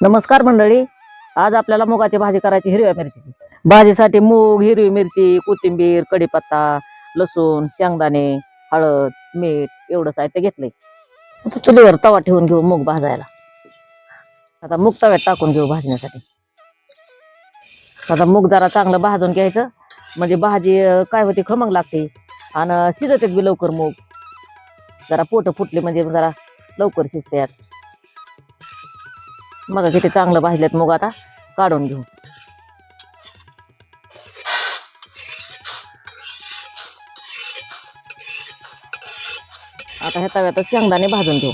नमस्कार मंडळी. आज आपल्याला मुगाची भाजी करायची हिरव्या मिरचीची. भाजीसाठी मूग हिरवी मिरची कोथिंबीर कढीपत्ता लसूण शेंगदाणे हळद मीठ एवढं साहित्य घेतलंय. आता चुलीवर तवा ठेवून घेऊ मूग भाजायला. आता मूग तव्यात टाकून घेऊ भाजण्यासाठी. आता मूग जरा चांगलं भाजून घ्यायचं. म्हणजे भाजी काय होते खमंग लागते. आणि शिजत बी लवकर मूग. जरा पोट फुटले म्हणजे जरा लवकर शिजतात मग किती चांगलं भाजलेत मग आता. काढून घेऊ. आता ह्या तव्यातच शेंगदाणे भाजून घेऊ.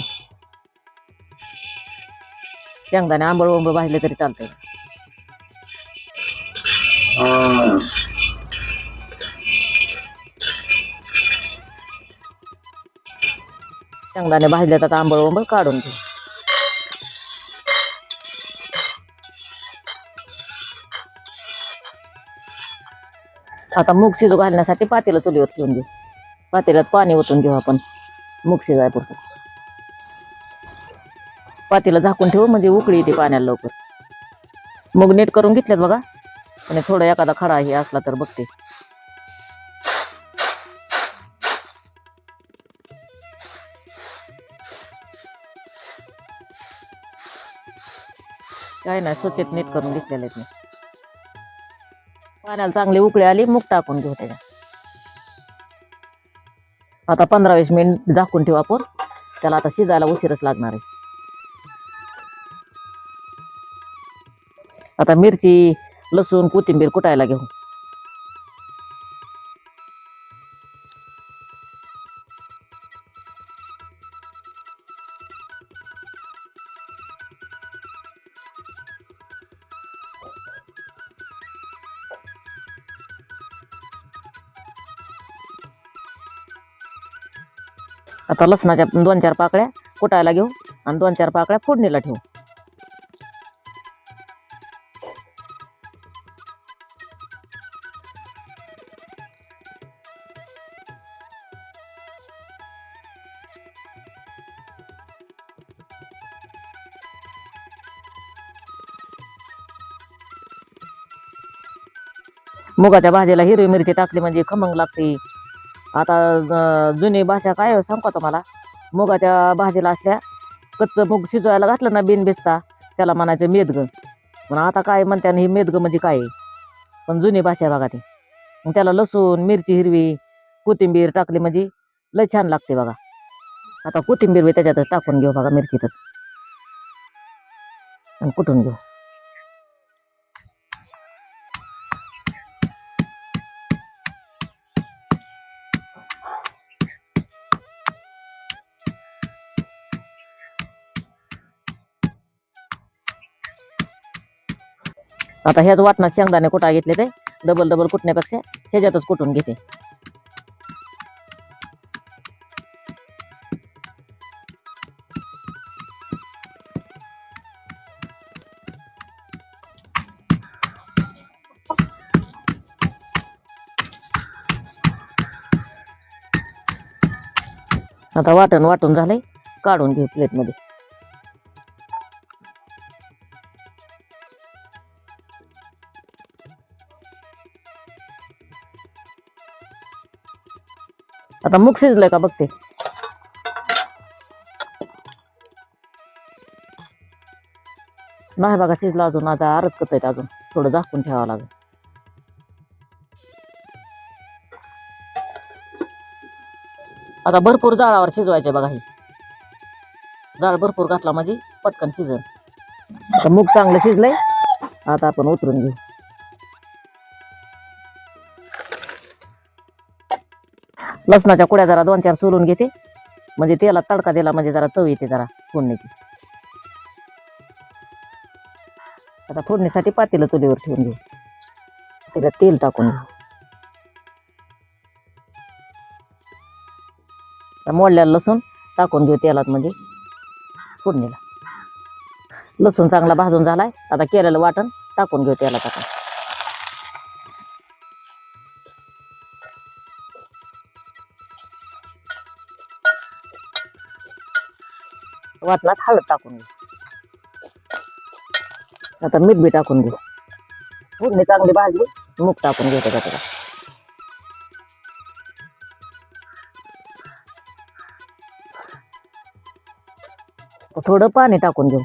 शेंगदाणे आंबळ वंबळ भाजले तरी चालतंय. शेंगदाणे भाजले आता आंबळ वंबळ काढून घेऊ. आता मूग शिजू घालण्यासाठी पातेला चुलीवर ठेवून घेऊ पातेल्यात पाणी ओतून घेऊ आपण. मूग शिजायपुरतं पातेला झाकून ठेवू म्हणजे उकळी येते पाण्याला लवकर. मूग नीट करून घेतल्यात बघा. आणि थोडं एखादा खडा हे असला तर बघते. काय नाही स्वच्छत नीट करून घेतलेले आहेत मी. पाण्याला चांगली उकळी आली मूग टाकून घेऊ त्याच्यात आता पंधरा वीस मिनिट झाकून ठेवू आपण. त्याला आता शिजायला उशीरच लागणार आहे. आता मिरची लसूण कोथिंबीर कुटायला घेऊ. आता लसणाच्या दोन चार पाकळ्या कुटायला घेऊ आणि दोन चार पाकळ्या फोडणीला ठेवू. मुगाच्या भाजीला हिरवी मिरची टाकली म्हणजे खमंग लागते. आता जुनी भाषा काय आहे सांगू तुम्हाला? मुगाच्या भाजीला असल्या कच्चं मूग शिजवायला घातलं ना बिन भिजता त्याला म्हणायचं मेदग. पण आता काय म्हणते ही मेदग म्हणजे काय आहे? पण जुनी भाषा बघा ती. मग त्याला लसूण मिरची हिरवी कोथिंबीर टाकली म्हणजे लय छान लागते बघा. आता कोथिंबीर बी त्याच्यातच टाकून घेऊ बघा मिरचीतच. आणि कुठून घेऊ? आता ह्याच वाटणात शेंगदाणे कुटा घेतले ते? डबल डबल कुटण्यापेक्षा ह्याच्यातच कुटून घेते. आता वाटण वाटून झालंय काढून घेऊ प्लेटमध्ये आता मूग शिजलंय का बघते. नाही बघा शिजला अजून. आता आरच करता अजून. थोडं झाकून ठेवावं लागेल. आता भरपूर जाळावर शिजवायचे बघा हे. जाळ भरपूर घातला म्हणजे पटकन शिजल आता मूग चांगलं शिजलंय. आता आपण उतरून घेऊ. लसणाच्या कुड्या जरा दोन चार सोलून घेते. म्हणजे त्याला तडका दिला म्हणजे जरा चव येते जरा फोडणीची. आता फोडणीसाठी पातेलं चुलीवर ठेवून घेऊ. त्याला तेल टाकून घेऊ. मोडल्याला मोडलेलं लसूण टाकून घेऊ तेलात म्हणजे फोडणीला. लसूण चांगला भाजून झालाय. आता केलेलं वाटण टाकून घेऊ तेलात आता. वाटणात हळद टाकून घेऊ आता मीठ बी टाकून घेऊ फोडणी चांगली भाजली मूग टाकून घेतो त्याच्यात आता. थोडं पाणी टाकून घेऊ.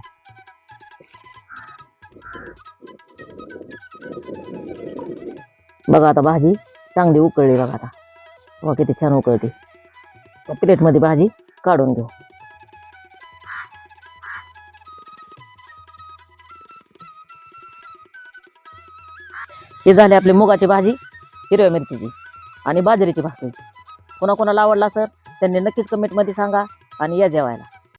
बघा आता भाजी चांगली उकळली बघा आता. बघा किती छान उकळते. प्लेटमध्ये भाजी काढून घेऊ. हे झाले आपली मुगाची भाजी हिरव्या मिरचीची आणि बाजरीची भाकरी. कोणाकोणाला आवडला सर त्यांनी नक्कीच कमेंटमध्ये सांगा आणि या जेवायला.